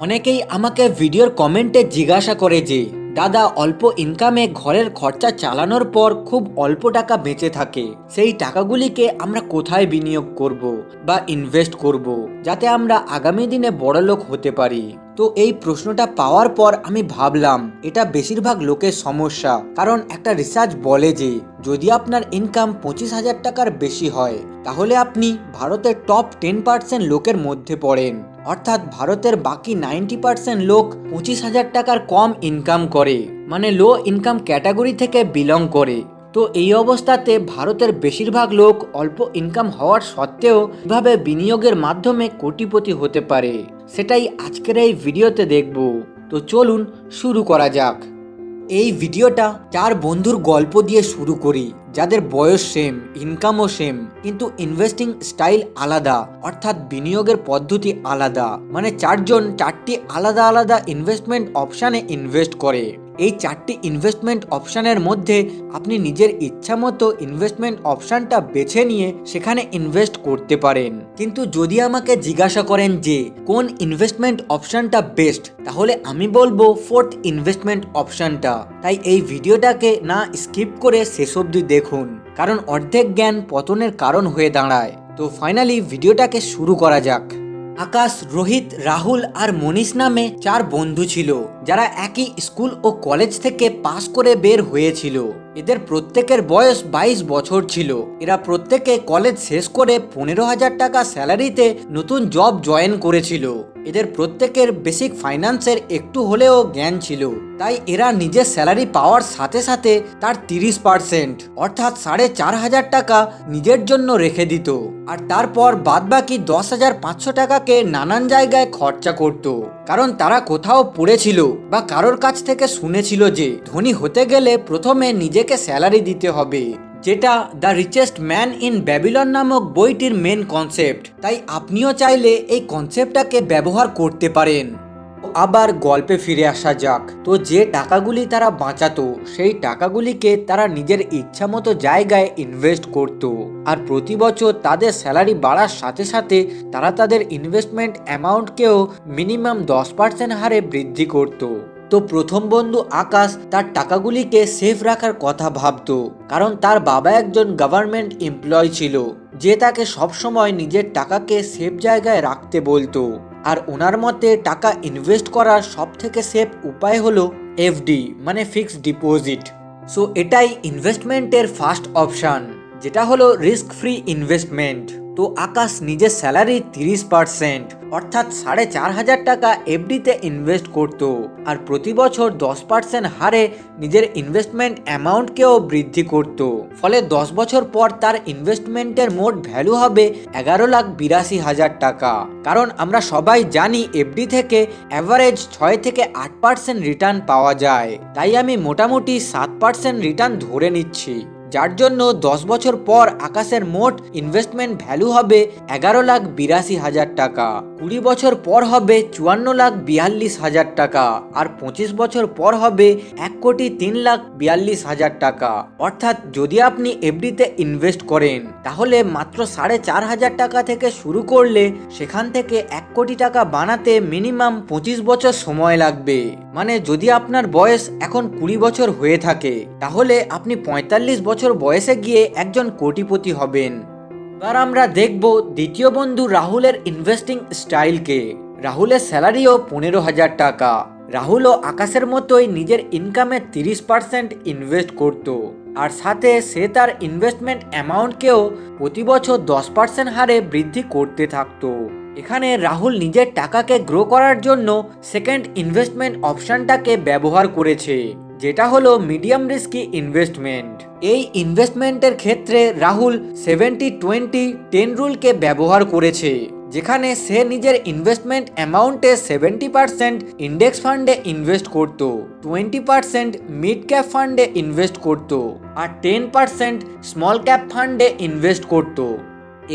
অনেকেই আমাকে ভিডিওর কমেন্টে জিজ্ঞাসা করে যে, দাদা, অল্প ইনকামে ঘরের খরচা চালানোর পর খুব অল্প টাকা বেঁচে থাকে। সেই টাকাগুলিকে আমরা কোথায় বিনিয়োগ করব বা ইনভেস্ট করব যাতে আমরা আগামী দিনে বড়লোক হতে পারি? তো এই প্রশ্নটা পাওয়ার পর আমি ভাবলাম, এটা বেশিরভাগ লোকের সমস্যা। কারণ একটা রিসার্চ বলে যে, যদি আপনার ইনকাম পঁচিশ হাজার টাকার বেশি হয়, তাহলে আপনি ভারতের টপ টেন পার্সেন্ট লোকের মধ্যে পড়েন। অর্থাৎ ভারতের বাকি নাইনটি পার্সেন্ট লোক পঁচিশ হাজার টাকার কম ইনকাম করে মানে লো ইনকাম ক্যাটাগরি থেকে বিলং করে। তো এই অবস্থাতে ভারতের বেশিরভাগ লোক অল্প ইনকাম হওয়ার সত্ত্বেও কীভাবে বিনিয়োগের মাধ্যমে কোটিপতি হতে পারে। সেটাই আজকের এই ভিডিওতে দেখব। তো চলুন শুরু করা যাক। এই ভিডিওটা চার বন্ধুর গল্প দিয়ে শুরু করি, যাদের বয়স সেম ইনকামও সেম কিন্তু ইনভেস্টিং স্টাইল আলাদা, অর্থাৎ বিনিয়োগের পদ্ধতি আলাদা। মানে চারজন চারটি আলাদা আলাদা ইনভেস্টমেন্ট অপশানে ইনভেস্ট করে। এই চারটি ইনভেস্টমেন্ট অপশানের মধ্যে আপনি নিজের ইচ্ছা মতো ইনভেস্টমেন্ট অপশানটা বেছে নিয়ে সেখানে ইনভেস্ট করতে পারেন। কিন্তু যদি আমাকে জিজ্ঞাসা করেন যে, কোন ইনভেস্টমেন্ট অপশানটা বেস্ট তাহলে আমি বলব ফোর্থ ইনভেস্টমেন্ট অপশানটা তাই এই ভিডিওটাকে না স্কিপ করে শেষ অবধি দেখুন, কারণ অর্ধেক জ্ঞান পতনের কারণ হয়ে দাঁড়ায়। তো ফাইনালি ভিডিওটাকে শুরু করা যাক। আকাশ, রোহিত, রাহুল আর মনীষ নামে চার বন্ধু ছিল, যারা একই স্কুল ও কলেজ থেকে পাশ করে বের হয়েছিল। এদের প্রত্যেকের বয়স বাইশ বছর ছিল। এরা প্রত্যেকে কলেজ শেষ করে পনেরো হাজার টাকা স্যালারিতে নতুন জব জয়েন করেছিল। এদের প্রত্যেকের বেসিক ফাইন্যান্সের একটু হলেও জ্ঞান ছিল। তাই এরা নিজের স্যালারি পাওয়ার সাথে সাথে তার তিরিশ পার্সেন্ট, অর্থাৎ সাড়ে চার হাজার টাকা নিজের জন্য রেখে দিত। আর তারপর বাদবাকি দশ হাজার পাঁচশো টাকাকে নানান জায়গায় খরচা করত। কারণ তারা কোথাও পড়েছিল বা কারোর কাছ থেকে শুনেছিল যে ধনী হতে গেলে প্রথমে নিজেকে স্যালারি দিতে হবে, যেটা the richest man in Babylon নামক বইটির মেন কনসেপ্ট তাই আপনিও চাইলে এই কনসেপ্টটাকে ব্যবহার করতে পারেন। আবার গল্পে ফিরে আসা যাক। তো যে টাকাগুলি তারা বাঁচাতো, সেই টাকাগুলিকে তারা নিজের ইচ্ছা মতো জায়গায় ইনভেস্ট করত। আর প্রতি বছর তাদের স্যালারি বাড়ার সাথে সাথে তারা তাদের ইনভেস্টমেন্ট অ্যামাউন্টকেও মিনিমাম দশ পার্সেন্ট হারে বৃদ্ধি করত। তো প্রথম বন্ধু আকাশ তার টাকাগুলিকে সেফ রাখার কথা ভাবতো, কারণ তার বাবা একজন গভর্নমেন্ট এমপ্লয় ছিল, যে তাকে সবসময় নিজের টাকাকে সেফ জায়গায় রাখতে বলতো। আর ওনার মতে টাকা ইনভেস্ট করার সব থেকে সেফ উপায় হলো এফডি মানে ফিক্সড ডিপোজিট সো এটাই ইনভেস্টমেন্টের ফার্স্ট অপশান যেটা হলো রিস্ক ফ্রি ইনভেস্টমেন্ট তো আকাশ নিজের স্যালারি তিরিশ পার্সেন্ট অর্থাৎ সাড়ে চার হাজার টাকা এফডিতে ইনভেস্ট করত। আর প্রতি বছর দশ পার্সেন্ট হারে নিজের ইনভেস্টমেন্ট অ্যামাউন্টকেও বৃদ্ধি করত। ফলে দশ বছর পর তার ইনভেস্টমেন্টের মোট ভ্যালু হবে এগারো লাখ বিরাশি হাজার টাকা। কারণ আমরা সবাই জানি এফডি থেকে অ্যাভারেজ ছয় থেকে আট পার্সেন্ট রিটার্ন পাওয়া যায়। তাই আমি মোটামুটি সাত পার্সেন্ট রিটার্ন ধরে নিচ্ছি। যার জন্য দশ বছর পর আকাশের মোট ইনভেস্টমেন্ট ভ্যালু হবে এগারো লাখ বিরাশি হাজার টাকা। কুড়ি বছর পর হবে চুয়ান্ন লাখ বিয়াল্লিশ হাজার টাকা, আর পঁচিশ বছর পর হবে এক কোটি তিন লাখ বিয়াল্লিশ হাজার টাকা। অর্থাৎ যদি আপনি এফডিতে ইনভেস্ট করেন, তাহলে মাত্র সাড়ে চার হাজার টাকা থেকে শুরু করলে সেখান থেকে এক কোটি টাকা বানাতে মিনিমাম পঁচিশ বছর সময় লাগবে। মানে যদি আপনার বয়স এখন কুড়ি বছর হয়ে থাকে, তাহলে আপনি পঁয়তাল্লিশ বছর বয়সে গিয়ে একজন কোটিপতি হবেন। এবার আমরা দেখব দ্বিতীয় বন্ধু রাহুলের ইনভেস্টিং স্টাইলকে রাহুলের স্যালারিও পনেরো হাজার টাকা। রাহুলও আকাশের মতোই নিজের ইনকামের তিরিশ পার্সেন্ট ইনভেস্ট করত। আর সাথে সে তার ইনভেস্টমেন্ট অ্যামাউন্টকেও প্রতি বছর দশ পার্সেন্ট হারে বৃদ্ধি করতে থাকতো। এখানে রাহুল নিজের টাকাকে গ্রো করার জন্য সেকেন্ড ইনভেস্টমেন্ট অপশনটাকে ব্যবহার করেছে। যেটা হলো মিডিয়াম রিস্কি ইনভেস্টমেন্ট এই ইনভেস্টমেন্টের ক্ষেত্রে রাহুল সেভেন্টি টোয়েন্টি টেন রুলকে ব্যবহার করেছে, যেখানে সে নিজের ইনভেস্টমেন্ট অ্যামাউন্টে সেভেন্টি পার্সেন্ট ইন্ডেক্স ফান্ডে ইনভেস্ট করত টোয়েন্টি পার্সেন্ট মিড ক্যাপ ফান্ডে ইনভেস্ট করত, আর টেন পার্সেন্ট স্মল ক্যাপ ফান্ডে ইনভেস্ট করত।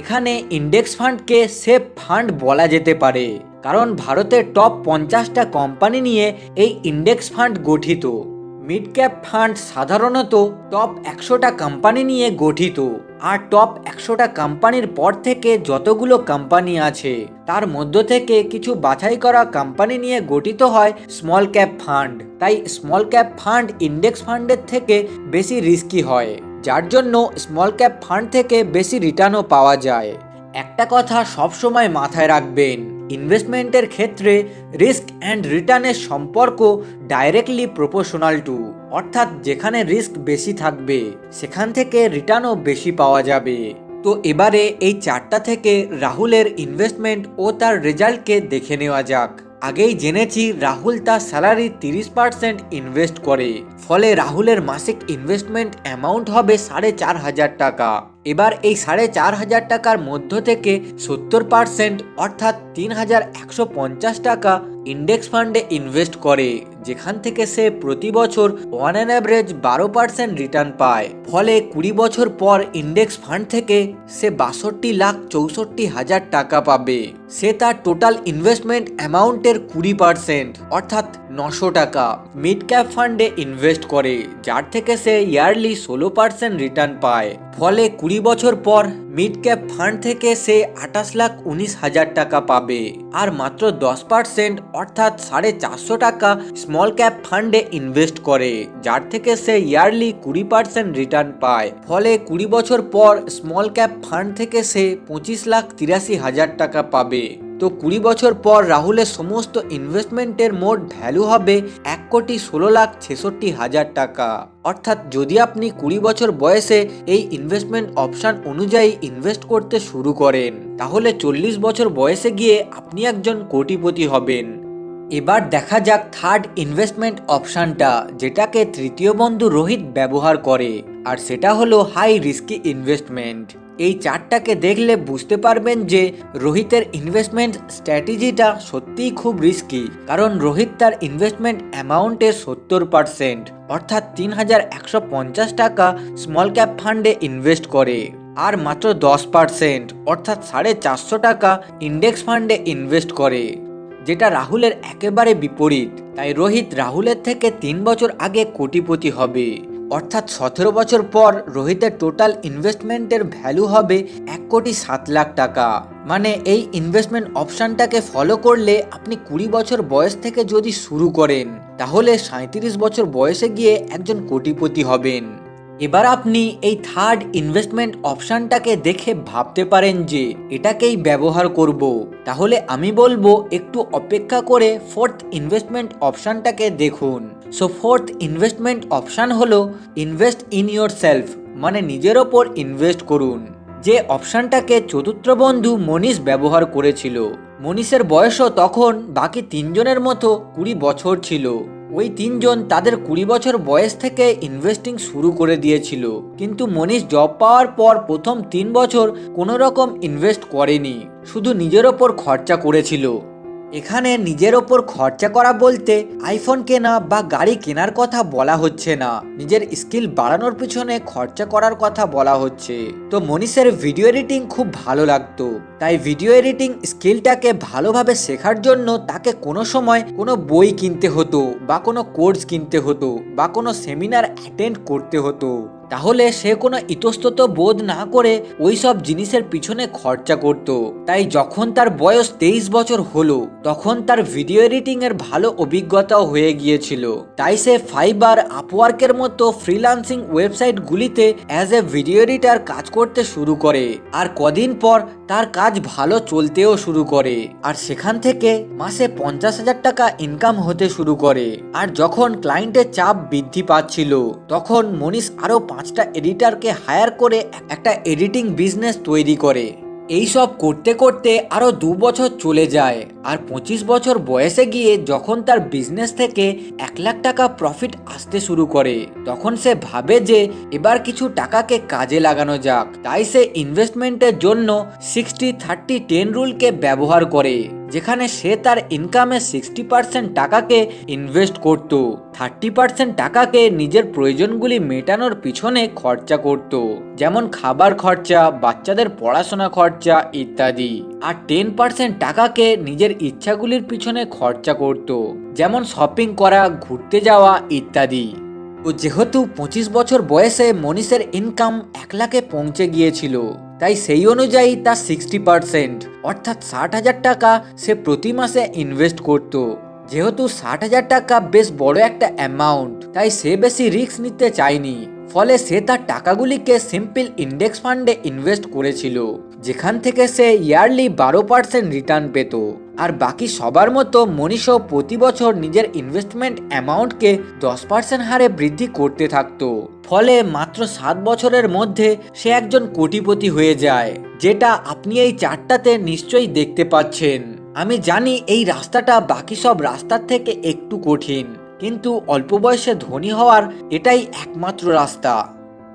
এখানে ইন্ডেক্স ফান্ডকে সেফ ফান্ড বলা যেতে পারে, কারণ ভারতের টপ পঞ্চাশটা কোম্পানি নিয়ে এই ইন্ডেক্স ফান্ড গঠিত। মিড ক্যাপ ফান্ড সাধারণত টপ একশোটা কোম্পানি নিয়ে গঠিত আর টপ একশোটা কোম্পানির পর থেকে যতগুলো কোম্পানি আছে, তার মধ্য থেকে কিছু বাছাই করা কোম্পানি নিয়ে গঠিত হয় স্মল ক্যাপ ফান্ড তাই স্মল ক্যাপ ফান্ড ইন্ডেক্স ফান্ডের থেকে বেশি রিস্কি হয়, যার জন্য স্মল ক্যাপ ফান্ড থেকে বেশি রিটার্নও পাওয়া যায়। একটা কথা সবসময় মাথায় রাখবেন ইনভেস্টমেন্টের ক্ষেত্রে রিস্ক অ্যান্ড রিটার্নের সম্পর্ক ডাইরেক্টলি প্রপোর্শনাল টু অর্থাৎ যেখানে রিস্ক বেশি থাকবে, সেখান থেকে রিটার্নও বেশি পাওয়া যাবে। তো এবারে এই চারটা থেকে রাহুলের ইনভেস্টমেন্ট ও তার রেজাল্টকে দেখে নেওয়া যাক। আগেই জেনেছি রাহুল তার স্যালারি তিরিশ পার্সেন্ট ইনভেস্ট করে, ফলে রাহুলের মাসিক ইনভেস্টমেন্ট অ্যামাউন্ট হবে সাড়ে চার হাজার টাকা। এবার এই সাড়ে চার হাজার টাকার মধ্য থেকে সত্তর পার্সেন্ট অর্থাৎ তিন হাজার একশো পঞ্চাশ টাকা ইন্ডেক্স ফান্ডে ইনভেস্ট করে। যেখান থেকে সে প্রতি বছর ওয়ান অ্যান অ্যাভারেজ বারো পার্সেন্ট রিটার্ন পায়। ফলে কুড়ি বছর পর ইন্ডেক্স ফান্ড থেকে সে বাষট্টি লাখ চৌষট্টি হাজার টাকা পাবে। সে তার টোটাল ইনভেস্টমেন্ট অ্যামাউন্টের কুড়ি পার্সেন্ট অর্থাৎ নশো টাকা মিড ক্যাপ ফান্ডে ইনভেস্ট করে, যার থেকে সে ইয়ারলি ষোলো পার্সেন্ট রিটার্ন পায়। ফলে কুড়ি বছর পর মিড ক্যাপ ফান্ড থেকে সে আঠাশ লাখ উনিশ হাজার টাকা পাবে। আর মাত্র দশ পার্সেন্ট অর্থাৎ সাড়ে চারশো টাকা স্মল ক্যাপ ফান্ডে ইনভেস্ট করে, যার থেকে সে ইয়ারলি কুড়ি পার্সেন্ট রিটার্ন পায়। ফলে কুড়ি বছর পর স্মল ক্যাপ ফান্ড থেকে সে পঁচিশ লাখ তিরাশি হাজার টাকা পাবে। তো কুড়ি বছর পর রাহুলের সমস্ত ইনভেস্টমেন্টের মোট ভ্যালু হবে এক কোটি ষোলো লাখ ছেষট্টি হাজার টাকা। অর্থাৎ যদি আপনি কুড়ি বছর বয়সে এই ইনভেস্টমেন্ট অপশান অনুযায়ী ইনভেস্ট করতে শুরু করেন, তাহলে চল্লিশ বছর বয়সে গিয়ে আপনি একজন কোটিপতি হবেন। এবার দেখা যাক থার্ড ইনভেস্টমেন্ট অপশানটা যেটাকে তৃতীয় বন্ধু রোহিত ব্যবহার করে, আর সেটা হলো হাই রিস্কি ইনভেস্টমেন্ট এই চারটাকে দেখলে বুঝতে পারবেন যে রোহিতের ইনভেস্টমেন্ট স্ট্র্যাটেজিটা সত্যিই খুব রিস্কি কারণ রোহিত তার ইনভেস্টমেন্ট অ্যামাউন্টের সত্তর পার্সেন্ট অর্থাৎ তিন হাজার একশো পঞ্চাশ টাকা স্মল ক্যাপ ফান্ডে ইনভেস্ট করে, আর মাত্র দশ পার্সেন্ট অর্থাৎ সাড়ে চারশো টাকা ইন্ডেক্স ফান্ডে ইনভেস্ট করে। যেটা রাহুলের একেবারে বিপরীত। তাই রোহিত রাহুলের থেকে তিন বছর আগে কোটিপতি হবে। অর্থাৎ সতেরো বছর পর রোহিতের টোটাল ইনভেস্টমেন্টের ভ্যালু হবে এক কোটি সাত লাখ টাকা। মানে এই ইনভেস্টমেন্ট অপশানটাকে ফলো করলে আপনি কুড়ি বছর বয়স থেকে যদি শুরু করেন, তাহলে সাঁত্রিশ বছর বয়সে গিয়ে একজন কোটিপতি হবেন। এবার আপনি এই থার্ড ইনভেস্টমেন্ট অপশানটাকে দেখে ভাবতে পারেন যে এটাকেই ব্যবহার করব। তাহলে আমি বলব একটু অপেক্ষা করে ফোর্থ ইনভেস্টমেন্ট অপশানটাকে দেখুন। সো ফোর্থ ইনভেস্টমেন্ট অপশান হলো ইনভেস্ট ইন ইয়োর সেলফ মানে নিজের ওপর ইনভেস্ট করুন। যে অপশানটাকে চতুর্থ বন্ধু মনীষ ব্যবহার করেছিল। মনীষের বয়সও তখন বাকি তিনজনের মতো কুড়ি বছর ছিল। ওই তিনজন তাদের কুড়ি বছর বয়স থেকে ইনভেস্টিং শুরু করে দিয়েছিল। কিন্তু মনীষ জব পাওয়ার পর প্রথম তিন বছর কোনো রকম ইনভেস্ট করেনি। শুধু নিজের ওপর খরচা করেছিল। এখানে নিজের ওপর খরচা করা বলতে আইফোন কেনা বা গাড়ি কেনার কথা বলা হচ্ছে না। নিজের স্কিল বাড়ানোর পিছনে খরচা করার কথা বলা হচ্ছে। তো মনীষের ভিডিও এডিটিং খুব ভালো লাগতো। তাই ভিডিও এডিটিং স্কিলটাকে ভালোভাবে শেখার জন্য তাকে কোনো সময় কোনো বই কিনতে হতো বা কোনো কোর্স কিনতে হতো বা কোনো সেমিনার অ্যাটেন্ড করতে হতো। তাহলে সে কোনো ইতস্তত বোধ না করে ওই সব জিনিসের পিছনে খরচা করত। তাই যখন তার বয়স তেইশ বছর হলো, তখন তার ভিডিও এডিটিং এর ভালো অভিজ্ঞতাও হয়ে গিয়েছিল। তাই সে ফাইবার, আপওয়ার্কের মতো ফ্রিলান্সিং ওয়েবসাইটগুলিতে অ্যাজ এ ভিডিও এডিটার কাজ করতে শুরু করে। আর কদিন পর তার কাজ ভালো চলতেও শুরু করে। আর সেখান থেকে মাসে পঞ্চাশ হাজার টাকা ইনকাম হতে শুরু করে। আর যখন ক্লায়েন্টের চাপ বৃদ্ধি পাচ্ছিল, তখন মনীষ আরও পাঁচটা এডিটারকে হায়ার করে একটা এডিটিং বিজনেস তৈরি করে। এই সব করতে করতে আরও দু বছর চলে যায় আর পঁচিশ বছর বয়সে গিয়ে যখন তার বিজনেস থেকে এক লাখ টাকা প্রফিট আসতে শুরু করে, তখন সে ভাবে যে এবার কিছু টাকাকে কাজে লাগানো যাক। তাই সে ইনভেস্টমেন্টের জন্য সিক্সটি থার্টি টেন রুলকে ব্যবহার করে। যেখানে সে তার ইনকামের সিক্সটি পার্সেন্ট টাকাকে ইনভেস্ট করত থার্টি পার্সেন্ট টাকাকে নিজের প্রয়োজনগুলি মেটানোর পিছনে খরচা করত, যেমন খাবার খরচা, বাচ্চাদের পড়াশোনা খরচা ইত্যাদি। আর টেন পার্সেন্ট টাকাকে নিজের ইচ্ছাগুলির পিছনে খরচা করত, যেমন শপিং করা, ঘুরতে যাওয়া ইত্যাদি। ও যেহেতু পঁচিশ বছর বয়সে মনীষের ইনকাম এক লাখে পৌঁছে গিয়েছিল তাই সেই অনুযায়ী তার সিক্সটি পারসেন্ট অর্থাৎ ষাট হাজার টাকা সে প্রতি মাসে ইনভেস্ট করত। যেহেতু ষাট হাজার টাকা বেশ বড় একটা অ্যামাউন্ট তাই সে বেশি রিস্ক নিতে চায়নি। ফলে সে তার টাকাগুলিকে সিম্পল ইন্ডেক্স ফান্ডে ইনভেস্ট করেছিল, যেখান থেকে সে ইয়ারলি বারো পার্সেন্ট রিটার্ন পেত। আর বাকি সবার মতো মনীষও প্রতি বছর নিজের ইনভেস্টমেন্ট অ্যামাউন্টকে দশ পার্সেন্ট হারে বৃদ্ধি করতে থাকতো। ফলে মাত্র সাত বছরের মধ্যে সে একজন কোটিপতি হয়ে যায়, যেটা আপনি এই চারটাতে নিশ্চয়ই দেখতে পাচ্ছেন। আমি জানি এই রাস্তাটা বাকি সব রাস্তার থেকে একটু কঠিন, কিন্তু অল্প বয়সে ধনী হওয়ার এটাই একমাত্র রাস্তা।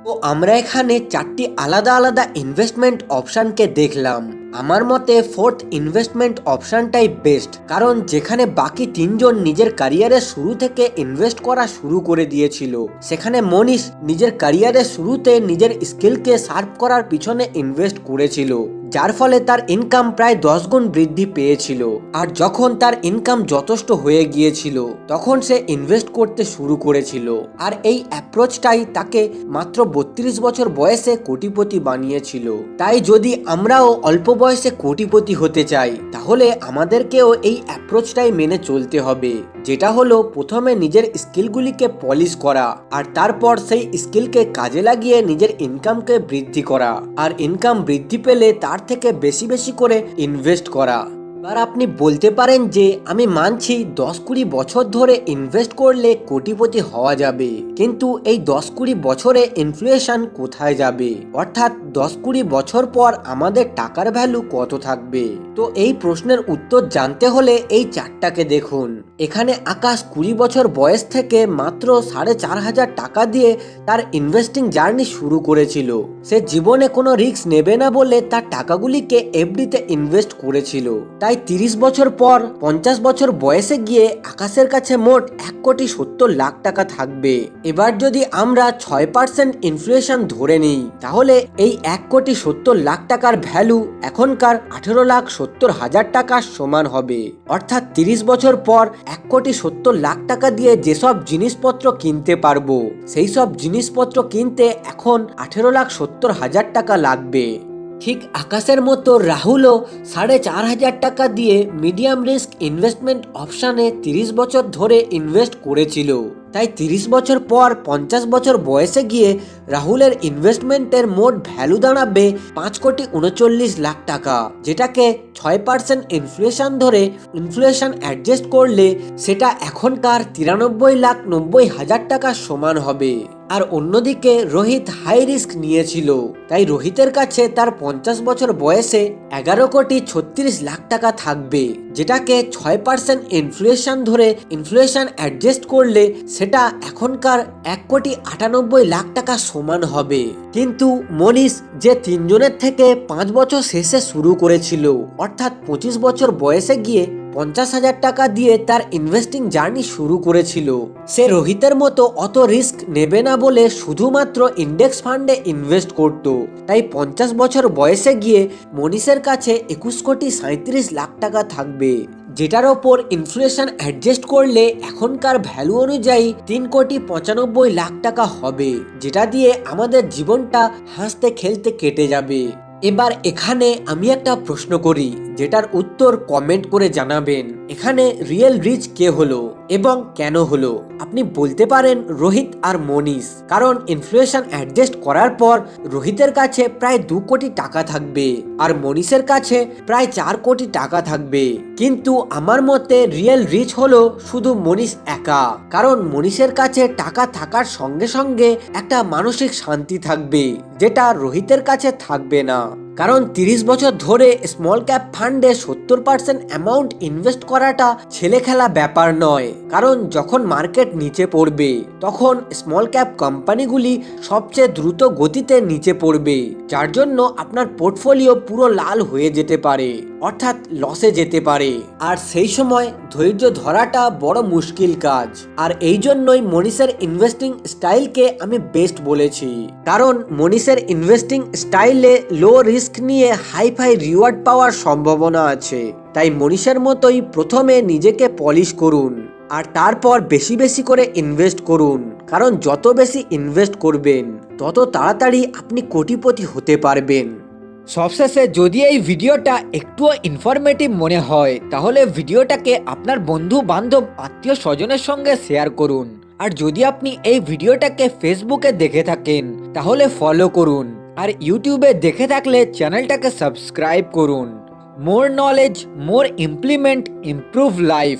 তো আমরা এখানে চারটি আলাদা আলাদা ইনভেস্টমেন্ট অপশানকে দেখলাম। আমার মতে ফোর্থ ইনভেস্টমেন্ট অপশানটাই বেস্ট কারণ যেখানে বাকি তিনজন নিজের ক্যারিয়ারের শুরু থেকে ইনভেস্ট করা শুরু করে দিয়েছিল। সেখানে মনীষ নিজের ক্যারিয়ারের শুরুতে নিজের স্কিলকে সার্ভ করার পিছনে ইনভেস্ট করেছিল। যার ফলে তার ইনকাম প্রায় দশ গুণ বৃদ্ধি পেয়েছিল। আর যখন তার ইনকাম যথেষ্ট হয়ে গিয়েছিল, তখন সে ইনভেস্ট করতে শুরু করেছিল। আর এই অ্যাপ্রোচটাই তাকে মাত্র বত্রিশ বছর বয়সে কোটিপতি বানিয়েছিল। তাই যদি আমরাও অল্প বয়সে কোটিপতি হতে চাই, তাহলে আমাদেরকেও এই অ্যাপ্রোচটাই মেনে চলতে হবে। যেটা হলো, প্রথমে নিজের স্কিলগুলিকে পলিশ করা, আর তারপর সেই স্কিলকে কাজে লাগিয়ে নিজের ইনকামকে বৃদ্ধি করা। আর ইনকাম বৃদ্ধি পেলে তার থেকে বেশি বেশি করে ইনভেস্ট করা। এবার আপনি বলতে পারেন যে, আমি মানছি দশ কুড়ি বছর ধরে ইনভেস্ট করলে কোটিপতি হওয়া যাবে। কিন্তু এই দশ কুড়ি বছরে ইনফ্লুয়েশন কোথায় যাবে? অর্থাৎ দশ কুড়ি বছর পর আমাদের টাকার ভ্যালু কত থাকবে? তো এই প্রশ্নের উত্তর জানতে হলে এই চারটাকে দেখুন। এখানে আকাশ কুড়ি বছর বয়স থেকে মাত্র সাড়ে চার হাজার টাকা দিয়ে তার ইনভেস্টিং জার্নি শুরু করেছিল। সে জীবনে কোনো রিস্ক নেবে না বলে তার টাকাগুলিকে এফডিতে ইনভেস্ট করেছিল। তাই তিরিশ বছর পর, পঞ্চাশ বছর বয়সে গিয়ে আকাশের কাছে মোট এক কোটি সত্তর লাখ টাকা থাকবে। এবার যদি আমরা ছয় পার্সেন্ট ইনফ্লেশন ধরে নিই, তাহলে এই এক কোটি সত্তর লাখ টাকার ভ্যালু এখনকার আঠেরো লাখ সত্তর হাজার টাকার সমান হবে। অর্থাৎ তিরিশ বছর পর এক কোটি সত্তর লাখ টাকা দিয়ে যেসব জিনিসপত্র কিনতে পারব, সেই সব জিনিসপত্র কিনতে এখন আঠেরো লাখ সত্তর হাজার টাকা লাগবে। ঠিক আকাশের মতো রাহুলও সাড়ে চার হাজার টাকা দিয়ে মিডিয়াম রিস্ক ইনভেস্টমেন্ট অপশানে তিরিশ বছর ধরে ইনভেস্ট করেছিল। তাই তিরিশ বছর পর পঞ্চাশ বছর বয়সে গিয়ে রাহুলের ইনভেস্টমেন্টের মোট ভ্যালু দাঁড়াবে পাঁচ কোটি উনচল্লিশ লাখ টাকা, যেটাকে ছয় পার্সেন্ট ইনফ্লেশন ধরে ইনফ্লেশন অ্যাডজাস্ট করলে সেটা এখনকার তিরানব্বই লাখ নব্বই হাজার টাকা সমান হবে। আর অন্যদিকে রোহিত হাই রিস্ক নিয়েছিল। তাই রোহিতের কাছে তার পঞ্চাশ বছর বয়সে এগারো কোটি ছত্রিশ লাখ টাকা থাকবে, যেটাকে ছয় পার্সেন্ট ইনফ্লুয়েশন ধরে ইনফ্লেশন অ্যাডজাস্ট করলে সেটা এখনকার এক কোটি আটানব্বই লাখ টাকা সমান হবে। কিন্তু মনীষ যে তিনজনের থেকে পাঁচ বছর শেষে শুরু করেছিল, অর্থাৎ পঁচিশ বছর বয়সে গিয়ে পঞ্চাশ হাজার টাকা দিয়ে তার ইনভেস্টিং জার্নি শুরু করেছিল। সে রোহিতের মতো অত রিস্ক নেবে না বলে শুধুমাত্র ইন্ডেক্স ফান্ডে ইনভেস্ট করত। তাই পঞ্চাশ বছর বয়সে গিয়ে মনীষের কাছে একুশ কোটি সাঁত্রিশ লাখ টাকা থাকবে, যেটার ওপর ইনফ্লেশন অ্যাডজাস্ট করলে এখনকার ভ্যালু অনুযায়ী তিন কোটি পঁচানব্বই লাখ টাকা হবে, যেটা দিয়ে আমাদের জীবনটা হাসতে খেলতে কেটে যাবে। এবার এখানে আমি একটা প্রশ্ন করি যেটার উত্তর কমেন্ট করে জানাবেন। এখানে রিয়েল রিচ কে হলো এবং কেন হলো? আপনি বলতে পারেন রোহিত আর মনীষ। কারণ ইনফ্লেশন অ্যাডজাস্ট করার পর রোহিতের কাছে প্রায় দু কোটি টাকা থাকবে আর মনীষের কাছে প্রায় চার কোটি টাকা থাকবে। কিন্তু আমার মতে রিয়েল রিচ হলো শুধু মনীষ একা। কারণ মনীষের কাছে টাকা থাকার সঙ্গে সঙ্গে একটা মানসিক শান্তি থাকবে, যেটা রোহিতের কাছে থাকবে না। কারণ তিরিশ বছর ধরে স্মল ক্যাপ ফান্ডে সত্তর পার্সেন্ট অ্যামাউন্ট ইনভেস্ট করাটা ছেলে খেলা ব্যাপার নয়। কারণ যখন মার্কেট নিচে পড়বে, তখন স্মল ক্যাপ কোম্পানিগুলি সবচেয়ে দ্রুত গতিতে নিচে পড়বে, যার জন্য আপনার পোর্টফোলিও পুরো লাল হয়ে যেতে পারে। অর্থাৎ লসে যেতে পারে। আর সেই সময় ধৈর্য ধরাটা বড় মুশকিল কাজ। আর এই জন্যই মনীষের ইনভেস্টিং স্টাইলকে আমি বেস্ট বলেছি। কারণ মনীষের ইনভেস্টিং স্টাইলে লো রিস্ক নিয়ে হাই ফাই রিওয়ার্ড পাওয়ার সম্ভাবনা আছে। তাই মনীষের মতোই প্রথমে নিজেকে পলিশ করুন। আর তারপর বেশি বেশি করে ইনভেস্ট করুন। কারণ যত বেশি ইনভেস্ট করবেন, তত তাড়াতাড়ি আপনি কোটিপতি হতে পারবেন। সবশেষে যদি এই ভিডিওটা একটুও ইনফরমেটিভ মনে হয়, তাহলে ভিডিওটাকে আপনার বন্ধু, বান্ধব, আত্মীয় স্বজনের সঙ্গে শেয়ার করুন। আর যদি আপনি এই ভিডিওটাকে ফেসবুকে দেখে থাকেন, তাহলে ফলো করুন। আর ইউটিউবে দেখে থাকলে চ্যানেলটাকে সাবস্ক্রাইব করুন। More knowledge more implement improve life